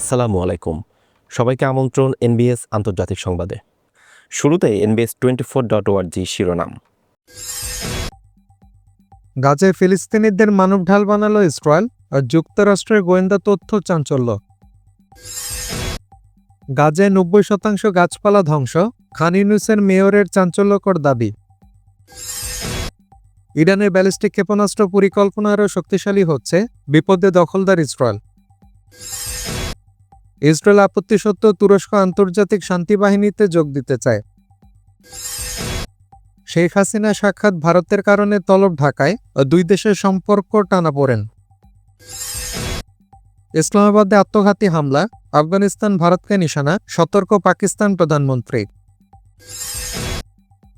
আসসালামু আলাইকুম। সবাইকে আমন্ত্রণ এনবিএস আন্তর্জাতিক সংবাদে। শুরুতে এনবিএস টোয়েন্টি ফোর ডট ওয়ার্জি শিরোনাম। গাজায় ফিলিস্তিনিদের মানব ঢাল বানালো ইসরায়েল আর যুক্তরাষ্ট্রের গোয়েন্দা তথ্য চাঞ্চল্য। গাজায় নব্বই শতাংশ গাছপালা ধ্বংস, খান ইউনুসের মেয়রের চাঞ্চল্যকর দাবি। ইরানের ব্যালিস্টিক ক্ষেপণাস্ত্র পরিকল্পনা আরও শক্তিশালী হচ্ছে, বিপদে দখলদার ইসরায়েল। ইসরায়েল আপত্তি সত্ত্বেও তুরস্ক আন্তর্জাতিক শান্তি বাহিনীতে যোগ দিতে চায়। শেখ হাসিনা সাক্ষাৎ ভারতের কারণে তলব ঢাকায় দুই দেশের সম্পর্ক টানা পড়েন। ইসলামাবাদে আত্মঘাতী হামলা, আফগানিস্তান ভারতকে নিশানা, সতর্ক পাকিস্তান প্রধানমন্ত্রী।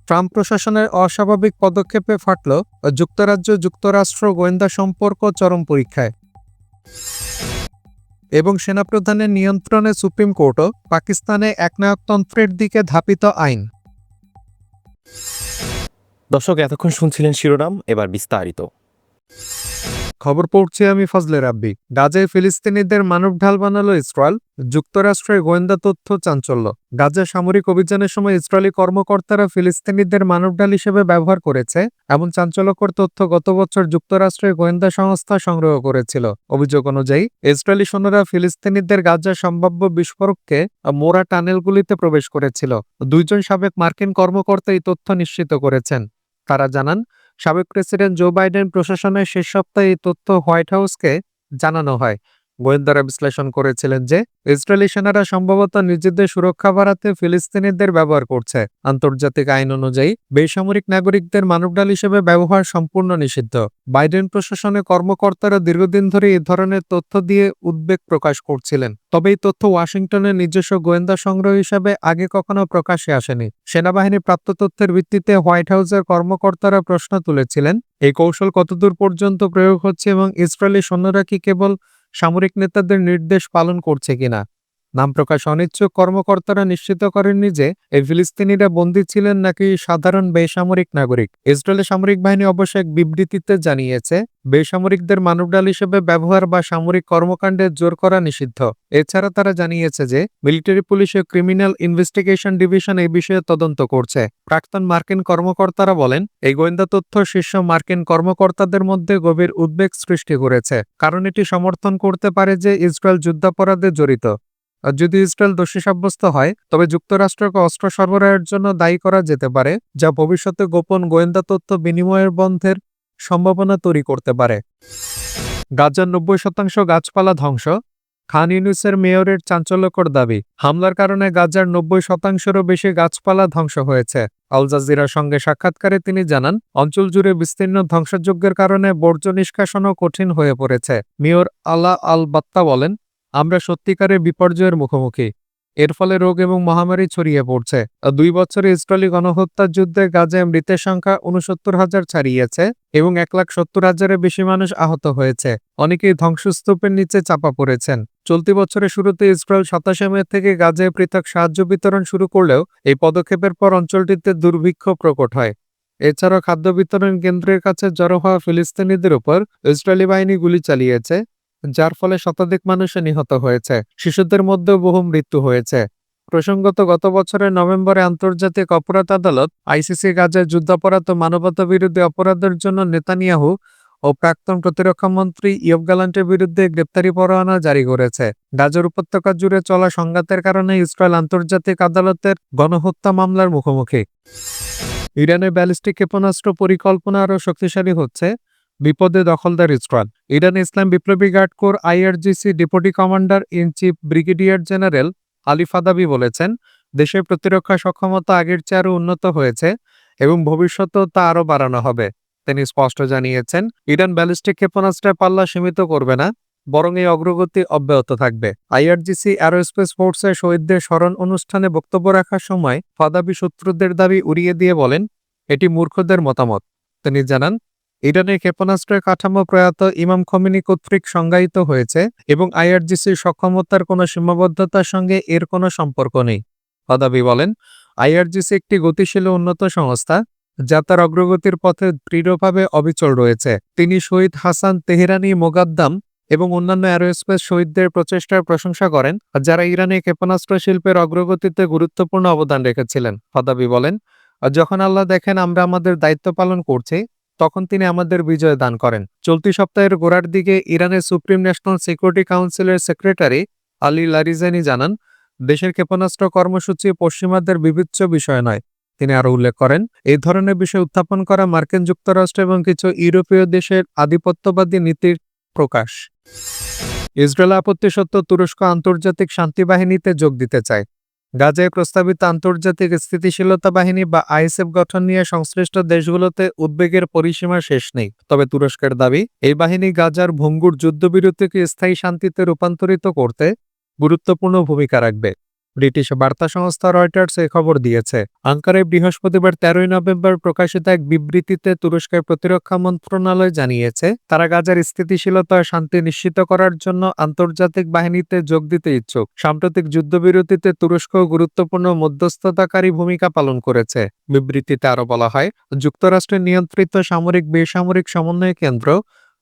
ট্রাম্প প্রশাসনের অস্বাভাবিক পদক্ষেপে ফাটল যুক্তরাজ্য যুক্তরাষ্ট্র গোয়েন্দা সম্পর্ক চরম পরীক্ষায়। এবং সেনাপ্রধানের নিয়ন্ত্রণে সুপ্রিম কোর্টও পাকিস্তানে একনায়কতন্ত্রের দিকে ধাপিত আইন। দর্শক, এতক্ষণ শুনছিলেন শিরোনাম, এবার বিস্তারিত। খবর পড়ছি আমি ফজলে রাব্বি। গাজায় ফিলিস্তিনিদের মানব ঢাল বানালো ইসরায়েল, যুক্তরাষ্ট্রের গোয়েন্দা তথ্য চাঞ্চল্য। গাজা সামরিক অভিযানের সময় ইসরায়েলি কর্মকর্তারা ফিলিস্তিনিদের মানব ঢাল হিসেবে ব্যবহার করেছে, এমন চাঞ্চল্যকর তথ্য গত বছর যুক্তরাষ্ট্রের গোয়েন্দা সংস্থা সংগ্রহ করেছিল। অভিযোগ অনুযায়ী, ইসরায়েলি সৈন্যরা ফিলিস্তিনিদের গাজার সম্ভাব্য বিস্ফোরককে মোরা টানেলগুলিতে প্রবেশ করেছিল। দুইজন সাবেক মার্কিন কর্মকর্তা এই তথ্য নিশ্চিত করেছেন। তারা জানান সাবেক প্রেসিডেন্ট জো বাইডেন প্রশাসনের শেষ সপ্তাহে এই তথ্য হোয়াইট হাউসকে জানানো হয়। গোয়েন্দারা বিশ্লেষণ করেছিলেন যে, ইসরায়েলি সেনারা সম্ভবত নিজেদের সুরক্ষা বাড়াতে ফিলিস্তিনিদের ব্যবহার করছে। আন্তর্জাতিক আইন অনুযায়ী, বেসামরিক নাগরিকদের মানবডাল হিসেবে ব্যবহার সম্পূর্ণ নিষিদ্ধ। বাইডেন প্রশাসনের কর্মকর্তারা দীর্ঘদিন ধরে এ ধরনের তথ্য দিয়ে উদ্বেগ প্রকাশ করছিলেন। তবে এই তথ্য ওয়াশিংটনের নিজস্ব গোয়েন্দা সংগ্রহ হিসাবে আগে কখনো প্রকাশে আসেনি। সেনাবাহিনীর প্রাপ্ত তথ্যের ভিত্তিতে হোয়াইট হাউসের কর্মকর্তারা প্রশ্ন তুলেছিলেন, এই কৌশল কতদূর পর্যন্ত প্রয়োগ হচ্ছে এবং ইসরায়েলি সৈন্যরা কি কেবল সামরিক নেতাদের নির্দেশ পালন করছে কিনা? নাম প্রকাশ অনিচ্ছুক কর্মকর্তারা নিশ্চিত করেননি যে এই ফিলিস্তিনিরা বন্দী ছিলেন নাকি সাধারণ বেসামরিক নাগরিক। ইসরায়েলের সামরিক বাহিনী অবশ্য এক বিবৃতিতে জানিয়েছে, বেসামরিকদের মানবডাল হিসেবে ব্যবহার বা সামরিক কর্মকাণ্ডে জোর করা নিষিদ্ধ। এছাড়া তারা জানিয়েছে যে, মিলিটারি পুলিশ ও ক্রিমিনাল ইনভেস্টিগেশন ডিভিশন এই বিষয়ে তদন্ত করছে। প্রাক্তন মার্কিন কর্মকর্তারা বলেন, এই গোয়েন্দা তথ্য শীর্ষ মার্কিন কর্মকর্তাদের মধ্যে গভীর উদ্বেগ সৃষ্টি করেছে, কারণ এটি সমর্থন করতে পারে যে ইসরায়েল যুদ্ধাপরাধে জড়িত। যদি ইসরায়েল দোষী সাব্যস্ত হয়, তবে যুক্তরাষ্ট্রকে অস্ত্র সরবরাহের জন্য দায়ী করা যেতে পারে, যা ভবিষ্যতে গোপন গোয়েন্দা তথ্য বিনিময়ের বন্ধের সম্ভাবনা তৈরি করতে পারে। গাজার নব্বই শতাংশ গাছপালা ধ্বংস, খান ইউনুসের মেয়রের চাঞ্চল্যকর দাবি। হামলার কারণে গাজার নব্বই শতাংশেরও বেশি গাছপালা ধ্বংস হয়েছে। আল জাজিরার সঙ্গে সাক্ষাৎকারে তিনি জানান, অঞ্চল জুড়ে বিস্তীর্ণ ধ্বংসযজ্ঞের কারণে বর্জ্য নিষ্কাশনও কঠিন হয়ে পড়েছে। মেয়র আলা আল বাত্তা বলেন আমরা সত্যিকারের বিপর্যয়ের মুখোমুখি। এর ফলে রোগ এবং মহামারী ছড়িয়ে পড়ছে। দুই বছরে ইসরায়েলি গণহত্যার যুদ্ধে গাজায় মৃতের সংখ্যা উনসত্তর হাজার ছাড়িয়েছে এবং এক লাখ সত্তর হাজারের বেশি মানুষ আহত হয়েছে। অনেকেই ধ্বংসস্তূপের নিচে চাপা পড়েছেন। চলতি বছরের শুরুতে ইসরায়েল সাতাশে মে থেকে গাজায় পৃথক সাহায্য বিতরণ শুরু করলেও এই পদক্ষেপের পর অঞ্চলটিতে দুর্ভিক্ষ প্রকট হয়। এছাড়াও খাদ্য বিতরণ কেন্দ্রের কাছে জড়ো হওয়া ফিলিস্তিনিদের উপর ইসরায়েলি বাহিনী গুলি চালিয়েছে। যার ফলে শতাধিক মানুষে নিহত হয়েছে। শিশুদের মধ্যেও বহু মৃত্যু হয়েছে। প্রসঙ্গত, গত বছরের নভেম্বরে আন্তর্জাতিক অপরাধ আদালত আইসিসি গাজায় যুদ্ধাপরাধ ও মানবতা বিরোধী অপরাধের জন্য নেতানিয়াহু ও প্রাক্তন প্রতিরক্ষা মন্ত্রী ইয়ব গালান্টের বিরুদ্ধে গ্রেপ্তারি পরোয়ানা জারি করেছে। গাজার উপত্যকা জুড়ে চলা সংঘাতের কারণে ইসরায়েল আন্তর্জাতিক আদালতের গণহত্যা মামলার মুখোমুখি। ইরানের ব্যালিস্টিক ক্ষেপণাস্ত্র পরিকল্পনা আরও শক্তিশালী হচ্ছে। বিপদে দখলদার ইসরায়েল। ইরান ইসলাম বিপ্লবী guard corps IRGC deputy commander in chief brigadier general Ali Fadavi বলেছেন, দেশের প্রতিরক্ষা সক্ষমতা আগের চেয়ে আরও উন্নত হয়েছে এবং ভবিষ্যতেও তা আরও বাড়ানো হবে। তিনি স্পষ্ট জানিয়েছেন, ইরান ব্যালিস্টিক ক্ষেপণাস্ত্রের পাল্লা সীমিত করবে না, বরং এই অগ্রগতি অব্যাহত থাকবে। আইআরজিসি অ্যারোস্পেস ফোর্সের শহীদদের স্মরণ অনুষ্ঠানে বক্তব্য রাখার সময় ফাদাবি শত্রুদের দাবি উড়িয়ে দিয়ে বলেন, এটি মূর্খদের মতামত। তিনি জানান ইরানের ক্ষেপণাস্ত্রের কাঠামো প্রয়াত ইমাম খমিনি কর্তৃক সংজ্ঞায়িত হয়েছে এবং আইআরজিসির সক্ষমতার কোনো সীমাবদ্ধতার সঙ্গে এর কোনো সম্পর্ক নেই। ফাদাবি বলেন, আইআরজিসি একটি গতিশীল উন্নত সংস্থা যা তার অগ্রগতির পথে দৃঢ়ভাবে অবিচল রয়েছে। তিনি শহীদ হাসান তেহরানি মোগাদ্দাম এবং অন্যান্য অ্যারোস্পেস শহীদদের প্রচেষ্টার প্রশংসা করেন, যারা ইরানে ক্ষেপণাস্ত্র শিল্পের অগ্রগতিতে গুরুত্বপূর্ণ অবদান রেখেছিলেন। ফদাবি বলেন, যখন আল্লাহ দেখেন আমরা আমাদের দায়িত্ব পালন করছি তখন তিনি আমাদের বিজয় দান করেন। চলতি সপ্তাহের গোড়ার দিকে ইরানের সুপ্রিম ন্যাশনাল সিকিউরিটি কাউন্সিলের সেক্রেটারি আলী লারিজানি জানান, দেশের ক্ষেপণাস্ত্র কর্মসূচি পশ্চিমাদের বিবেচ্য বিষয় নয়। তিনি আরও উল্লেখ করেন এই ধরনের বিষয় উত্থাপন করা মার্কিন যুক্তরাষ্ট্র এবং কিছু ইউরোপীয় দেশের আধিপত্যবাদী নীতির প্রকাশ। ইসরায়েল আপত্তি সত্ত্বেও তুরস্ক আন্তর্জাতিক শান্তি বাহিনীতে যোগ দিতে চায়। গাজায় প্রস্তাবিত আন্তর্জাতিক স্থিতিশীলতা বাহিনী বা আইএসএফ গঠন নিয়ে সংশ্লিষ্ট দেশগুলোতে উদ্বেগের পরিসীমা শেষ নেই। তবে তুরস্কের দাবি, এই বাহিনী গাজার ভঙ্গুর যুদ্ধবিরতিকে স্থায়ী শান্তিতে রূপান্তরিত করতে গুরুত্বপূর্ণ ভূমিকা রাখবে। ব্রিটিশ বার্তা সংস্থা রয়টার্স এ খবর দিয়েছে। আঙ্কারায় বৃহস্পতিবার তেরোই নভেম্বর প্রকাশিত এক বিবৃতিতে তুরস্কের প্রতিরক্ষা মন্ত্রণালয় জানিয়েছে, তারা গাজার স্থিতিশীলতা শান্তি নিশ্চিত করার জন্য আন্তর্জাতিক বাহিনীতে যোগ দিতে ইচ্ছুক। সাম্প্রতিক যুদ্ধবিরতিতে তুরস্ক গুরুত্বপূর্ণ মধ্যস্থতাকারী ভূমিকা পালন করেছে। বিবৃতিতে আরও বলা হয়, যুক্তরাষ্ট্রের নিয়ন্ত্রিত সামরিক বেসামরিক সমন্বয় কেন্দ্র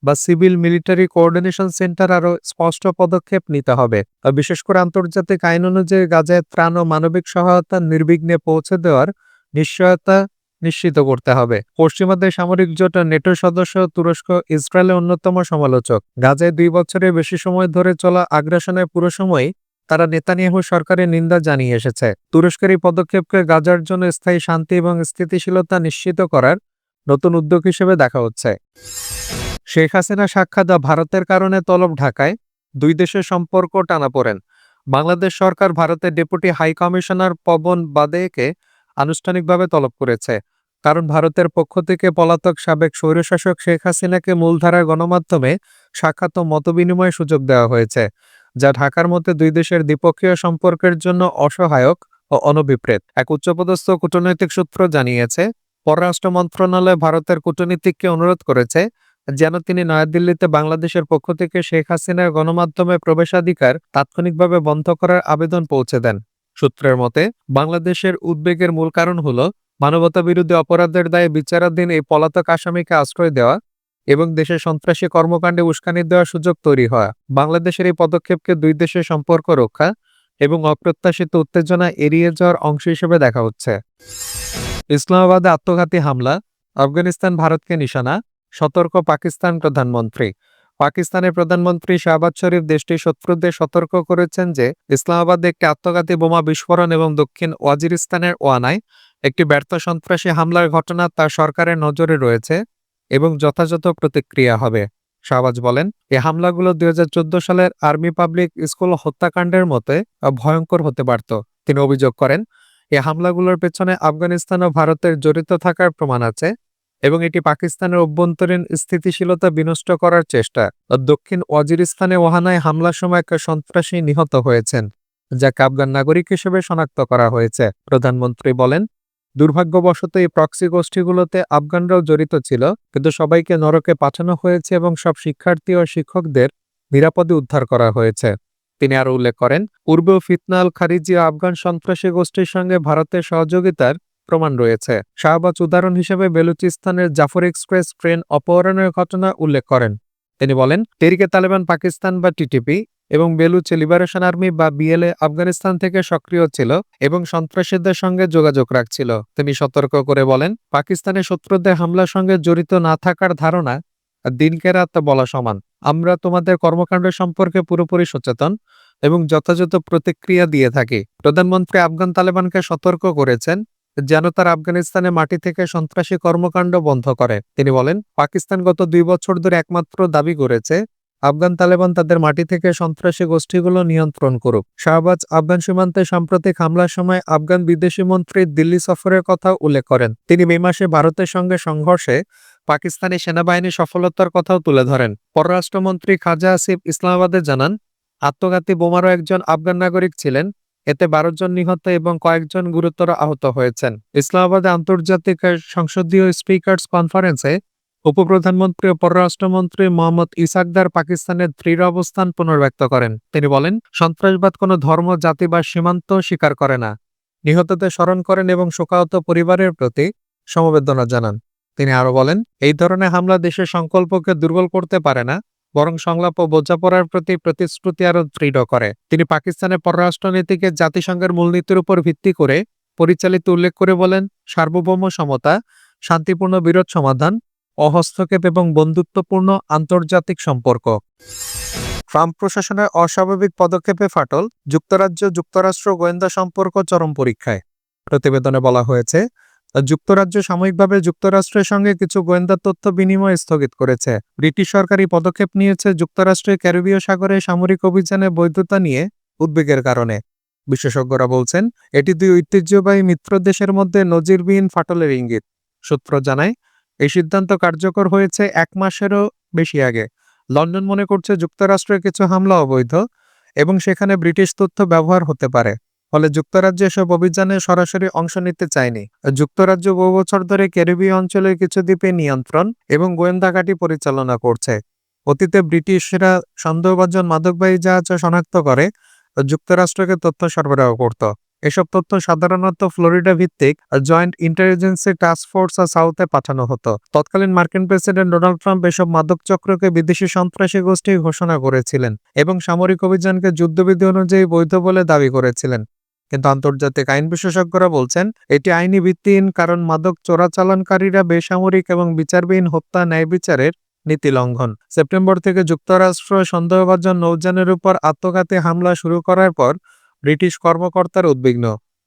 বা সিভিল মিলিটারি কোঅর্ডিনেশন সেন্টার আরও স্পষ্ট পদক্ষেপ নিতে হবে। বিশেষ করে আন্তর্জাতিক আইন অনুযায়ী গাজায় ত্রাণ ও মানবিক সহায়তা নির্বিঘ্নে পৌঁছে দেওয়ার নিশ্চয়তা নিশ্চিত করতে হবে। পশ্চিমাদের সামরিক জোট নেটো সদস্য তুরস্ক ইসরায়েলের অন্যতম সমালোচক। গাজায় দুই বছরের বেশি সময় ধরে চলা আগ্রাসনের পুরো সময়ই তারা নেতানিয়াহু সরকারের নিন্দা জানিয়ে এসেছে। তুরস্কের এই পদক্ষেপকে গাজার জন্য স্থায়ী শান্তি এবং স্থিতিশীলতা নিশ্চিত করার নতুন উদ্যোগ হিসেবে দেখা হচ্ছে। শেখ হাসিনা সাক্ষাৎ ভারতের কারণে তলব ঢাকায় দুই দেশের সম্পর্ক টানাপোড়েন বাংলাদেশ সরকার ভারতের deputy high commissioner Pavan Badhe আনুষ্ঠানিকভাবে তলব করেছে। কারণ ভারতের পক্ষ থেকে পলাতক সাবেক স্বৈরশাসক শেখ হাসিনাকে মূলধারার গণমাধ্যমে সাক্ষাৎ ও মতবিনিময়ের সুযোগ দেওয়া হয়েছে, যা ঢাকার মধ্যে দুই দেশের দ্বিপক্ষীয় সম্পর্কের জন্য অসহায়ক ও অনভিপ্রেত। এক উচ্চপদস্থ কূটনৈতিক সূত্র জানিয়েছে, পররাষ্ট্র মন্ত্রণালয় ভারতের কূটনীতিককে অনুরোধ করেছে যেন তিনি নয়াদিল্লিতে বাংলাদেশের পক্ষ থেকে শেখ হাসিনার গণমাধ্যমে প্রবেশাধিকার তাৎক্ষণিকভাবে বন্ধ করার আবেদন পৌঁছে দেন। সূত্রের মতে, বাংলাদেশের উদ্বেগের মূল কারণ হল মানবতা বিরোধী অপরাধের দায়ে বিচারাধীন এই পলাতক আসামিকে আশ্রয় দেওয়া এবং দেশের সন্ত্রাসী কর্মকাণ্ডে উস্কানি দেওয়ার সুযোগ তৈরি হওয়া। বাংলাদেশের এই পদক্ষেপকে দুই দেশের সম্পর্ক রক্ষা এবং অপ্রত্যাশিত উত্তেজনা এড়িয়ে যাওয়ার অংশ হিসেবে দেখা হচ্ছে। ইসলামাবাদে আত্মঘাতী হামলা, আফগানিস্তান ভারতকে নিশানা সতর্ক পাকিস্তান প্রধানমন্ত্রী। পাকিস্তানের প্রধানমন্ত্রী শাহবাজ শরীফ দেশটির শত্রুদের সতর্ক করেছেন যে, ইসলামাবাদে একটি আত্মঘাতী বোমা বিস্ফোরণ এবং দক্ষিণ ওয়াজিরিস্তানের ওয়ানায় একটি ব্যর্থ সন্ত্রাসী হামলার ঘটনা তার সরকারের নজরে রয়েছে এবং যথাযথ প্রতিক্রিয়া হবে। শাহবাজ বলেন এই হামলাগুলো দুই হাজার চোদ্দ সালের আর্মি পাবলিক স্কুল হত্যাকাণ্ডের মতে ভয়ঙ্কর হতে পারত। তিনি অভিযোগ করেন এই হামলাগুলোর পেছনে আফগানিস্তান ও ভারতের জড়িত থাকার প্রমাণ আছে। এবং এটি পাকিস্তানের অভ্যন্তরীণ স্থিতিশীলতা বিনষ্ট করার চেষ্টা। দক্ষিণ ওয়াজিরিস্তানে ওহানায় হামলার সময় এক সন্ত্রাসী নিহত হয়েছেন যাকে আফগান নাগরিক হিসেবে শনাক্ত করা হয়েছে। প্রধানমন্ত্রী বলেন, দুর্ভাগ্যবশত এই প্রক্সি গোষ্ঠীগুলোতে আফগানরাও জড়িত ছিল, কিন্তু সবাইকে নরকে পাঠানো হয়েছে এবং সব শিক্ষার্থী ও শিক্ষকদের নিরাপদে উদ্ধার করা হয়েছে। তিনি আরও উল্লেখ করেন, পূর্বেও ফিতনাল খারিজি আফগান সন্ত্রাসী গোষ্ঠীর সঙ্গে ভারতের সহযোগিতার প্রমাণ রয়েছে। শাহবাজ উদাহরণ হিসেবে বেলুচিস্তানের জাফর এক্সপ্রেস ট্রেন অপহরণের ঘটনা উল্লেখ করেন। তিনি বলেন, তেরিকে তালেবান পাকিস্তান বা টিটিপি এবং বেলুচ লিবারেশন আর্মি বা বিএলএ আফগানিস্তান থেকে সক্রিয় ছিল এবং সন্ত্রাসীদের সঙ্গে যোগাযোগ রাখছিল। তিনি সতর্ক করে বলেন, পাকিস্তানের শত্রুদের হামলার সঙ্গে জড়িত না থাকার ধারণা দিনকে রাত বলা সমান। আমরা তোমাদের কর্মকাণ্ড সম্পর্কে পুরোপুরি সচেতন এবং যথাযথ প্রতিক্রিয়া দিয়ে থাকি। প্রধানমন্ত্রী আফগান তালেবানকে সতর্ক করেছেন যেন তার আফগানিস্তানে মাটি থেকে সন্ত্রাসী কর্মকাণ্ড বন্ধ করে। তিনি বলেন, পাকিস্তান গত দুই বছর ধরে একমাত্র দাবি করেছে, আফগান তালেবান তাদের মাটি থেকে সন্ত্রাসী গোষ্ঠীগুলো নিয়ন্ত্রণ করুক। শাহবাজ আফগান সীমান্তে সাম্প্রতিক হামলার সময় আফগান বিদেশি মন্ত্রী দিল্লি সফরের কথা উল্লেখ করেন। তিনি মে মাসে ভারতের সঙ্গে সংঘর্ষে পাকিস্তানি সেনাবাহিনীর সফলতার কথাও তুলে ধরেন। পররাষ্ট্রমন্ত্রী খাজা আসিফ ইসলামাবাদে জানান, আত্মঘাতী বোমারও একজন আফগান নাগরিক ছিলেন এতে বারো জন নিহত এবং কয়েকজন গুরুতর আহত হয়েছেন। ইসলামাবাদে আন্তর্জাতিক সংসদীয় স্পিকার্স কনফারেন্সে উপপ্রধানমন্ত্রী ও পররাষ্ট্রমন্ত্রী মোহাম্মদ ইসাকদার পাকিস্তানের দৃঢ় অবস্থান পুনর্ব্যক্ত করেন। তিনি বলেন, সন্ত্রাসবাদ কোনো ধর্ম, জাতি বা সীমান্ত স্বীকার করে না। নিহতদের স্মরণ করেন এবং শোকাহত পরিবারের প্রতি সমবেদনা জানান। তিনি আরও বলেন, এই ধরনের হামলা দেশের সংকল্পকে দুর্বল করতে পারে না বরং সংলাপ ও বোঝাপড়ার প্রতি প্রতিশ্রুতি আরও দৃঢ় করে। তিনি পাকিস্তানের পররাষ্ট্রনীতিকে জাতিসংঘের মূলনীতির উপর ভিত্তি করে পরিচালিত উল্লেখ করে বলেন, সার্বভৌম সমতা, শান্তিপূর্ণ বিরোধ সমাধান, অহস্তক্ষেপ এবং বন্ধুত্বপূর্ণ আন্তর্জাতিক সম্পর্ক। ট্রাম্প প্রশাসনের অস্বাভাবিক পদক্ষেপে ফাটল, যুক্তরাজ্য, যুক্তরাষ্ট্র গোয়েন্দা সম্পর্ক চরম পরীক্ষায়। প্রতিবেদনে বলা হয়েছে যুক্তরাজ্য সাময়িকভাবে যুক্তরাষ্ট্রের সঙ্গে কিছু গোয়েন্দা তথ্য বিনিময় স্থগিত করেছে। ব্রিটিশ সরকারি পদক্ষেপ নিয়েছে যুক্তরাষ্ট্রের ক্যারিবীয় সাগরে সামরিক অভিযানে বৈধতা নিয়ে উদ্বেগের কারণে। বিশেষজ্ঞরা বলছেন, এটি দুই ঐতিহ্যবাহী মিত্র দেশের মধ্যে নজিরবিহীন ফাটলের ইঙ্গিত। সূত্র জানায়, এই সিদ্ধান্ত কার্যকর হয়েছে এক মাসেরও বেশি আগে। লন্ডন মনে করছে যুক্তরাষ্ট্রের কিছু হামলা অবৈধ এবং সেখানে ব্রিটিশ তথ্য ব্যবহার হতে পারে। ফলে যুক্তরাজ্য এসব অভিযানে সরাসরি অংশ নিতে চায়নি। যুক্তরাজ্য বহু বছর ধরে ক্যারিবীয় অঞ্চলের কিছু দ্বীপে নিয়ন্ত্রণ এবং গোয়েন্দা ঘাঁটি পরিচালনা করছে। অতীতে ব্রিটিশরা সন্দেহভাজন মাদকবাহী জাহাজ শনাক্ত করে, যুক্তরাষ্ট্রকে তথ্য সরবরাহ করত। এসব তথ্য সাধারণত ফ্লোরিডা ভিত্তিক জয়েন্ট ইন্টেলিজেন্সি টাস্ক ফোর্স সাউথে পাঠানো হতো। তৎকালীন মার্কিন প্রেসিডেন্ট ডোনাল্ড ট্রাম্প এসব মাদক চক্রকে বিদেশি সন্ত্রাসী গোষ্ঠী ঘোষণা করেছিলেন এবং সামরিক অভিযানকে যুদ্ধবিধি অনুযায়ী বৈধ বলে দাবি করেছিলেন। কিন্তু আন্তর্জাতিক আইন বিশেষজ্ঞরা বলছেন, এটি আইনি ভিত্তিহীন কারণ মাদক চোরাচালানকারীরা বেসামরিক এবং বিচারবিহীন হত্যা, ন্যায় বিচারের নীতি লঙ্ঘন। সেপ্টেম্বর থেকে যুক্তরাষ্ট্র সন্দেহভাজন নৌযানের উপর আত্মঘাতী হামলা শুরু করার পর ব্রিটিশ কর্মকর্তার উদ্বিগ্ন।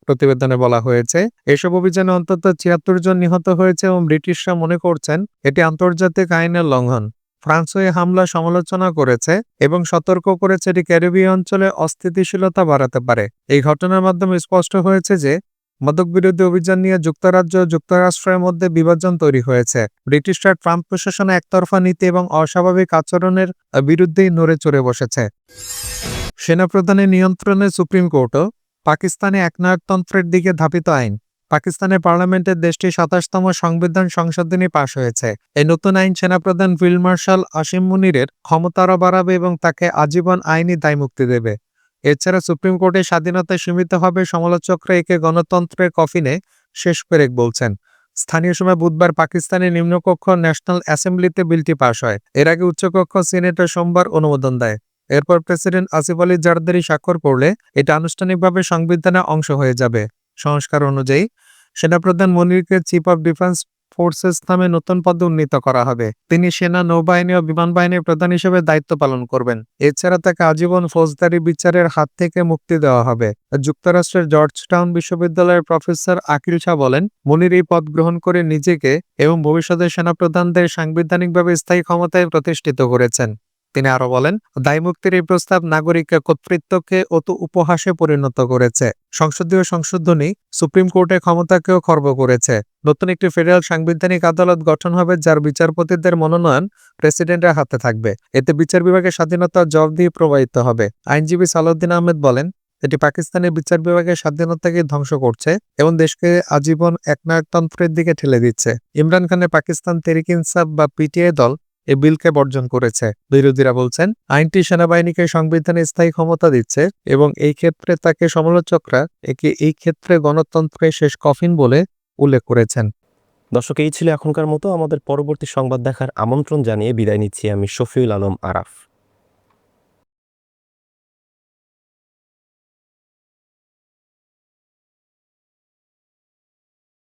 প্রতিবেদনে বলা হয়েছে, এসব অভিযানে অন্তত ছিয়াত্তর জন নিহত হয়েছে এবং ব্রিটিশরা মনে করছেন, এটি আন্তর্জাতিক আইনের লঙ্ঘন। ফ্রান্সও এই হামলা সমালোচনা করেছে এবং সতর্ক করেছে এটি ক্যারিবীয় অঞ্চলে অস্থিতিশীলতা বাড়াতে পারে। এই ঘটনার মাধ্যমে স্পষ্ট হয়েছে যে, মাদক বিরোধী অভিযান নিয়ে যুক্তরাজ্য যুক্তরাষ্ট্রের মধ্যে বিভাজন তৈরি হয়েছে। ব্রিটিশরা ট্রাম্প প্রশাসনে একতরফা নীতি এবং অস্বাভাবিক আচরণের বিরুদ্ধেই নড়ে চড়ে বসেছে। সেনাপ্রধানের নিয়ন্ত্রণে সুপ্রিম কোর্টও পাকিস্তানে একনায়কতন্ত্রের দিকে ধাপিত আইন। পাকিস্তানের পার্লামেন্টের দেশটির সাতাশতম সংবিধান সংশোধনী পাশ হয়েছে। এই নতুন আইন সেনাপ্রধান ফিল্ড মার্শাল আসিম মুনিরের ক্ষমতারও বাড়াবে এবং তাকে আজীবন আইনি দায়মুক্তি দেবে। এছাড়া সুপ্রিম কোর্টের স্বাধীনতা সীমিত হবে সমালোচকরা একে গণতন্ত্রের কফিনে শেষ পেরেক বলছেন। স্থানীয় সময় বুধবার পাকিস্তানের নিম্নকক্ষ ন্যাশনাল অ্যাসেম্বলিতে বিলটি পাশ হয়। এর আগে উচ্চকক্ষ সিনেটর সোমবার অনুমোদন দেয়। এরপর প্রেসিডেন্ট আসিফ আলী জারদারি স্বাক্ষর করলে এটা আনুষ্ঠানিকভাবে সংবিধানে অংশ হয়ে যাবে। সংস্কার অনুযায়ী সেনাপ্রধান মনিরকে চিফ অব ডিফেন্স ফোর্সেস নামে নতুন পদে উন্নীত করা হবে। তিনি সেনা, নৌবাহিনী ও বিমান বাহিনীর প্রধান হিসেবে দায়িত্ব পালন করবেন। এছাড়া তাকে আজীবন ফৌজদারি বিচারের হাত থেকে মুক্তি দেওয়া হবে। যুক্তরাষ্ট্রের জর্জ টাউন বিশ্ববিদ্যালয়ের প্রফেসর আকিল শাহ বলেন, মনির এই পদ গ্রহণ করে নিজেকে এবং ভবিষ্যতের সেনাপ্রধানদের সাংবিধানিকভাবে স্থায়ী ক্ষমতায় প্রতিষ্ঠিত করেছেন। তিনি আরও বলেন, দায়মুক্তির এই প্রস্তাব নাগরিক কর্তৃত্বকে অত উপহাসে পরিণত করেছে। সংসদীয় সংশোধনী সুপ্রিম কোর্টের ক্ষমতাকেও খর্ব করেছে। নতুন একটি ফেডারেল সাংবিধানিক আদালত গঠন হবে, যার বিচারপতিদের মনোনয়ন প্রেসিডেন্টের হাতে থাকবে। এতে বিচার বিভাগের স্বাধীনতা জব দিয়ে প্রবাহিত হবে। আইনজীবী সালাউদ্দিন আহমেদ বলেন, এটি পাকিস্তানের বিচার বিভাগের স্বাধীনতাকে ধ্বংস করছে এবং দেশকে আজীবন একনায়কতন্ত্রের দিকে ঠেলে দিচ্ছে। ইমরান খানের পাকিস্তান তেরিক ইনসাফ বা পিটিআই দল এই বিলকে বর্জন করেছে। বিরোধীরা বলছেন, আইনটি সেনাবাহিনীকে সংবিধানে স্থায়ী ক্ষমতা দিচ্ছে এবং এই ক্ষেত্রে তাকে সমালোচকরা একে এই ক্ষেত্রে গণতন্ত্রের শেষ কফিন বলে উল্লেখ করেছেন। দর্শক, এই ছিল এখনকার মতো। আমাদের পরবর্তী সংবাদ দেখার আমন্ত্রণ জানিয়ে বিদায় নিচ্ছি আমি শফিউল আলম আরাফ।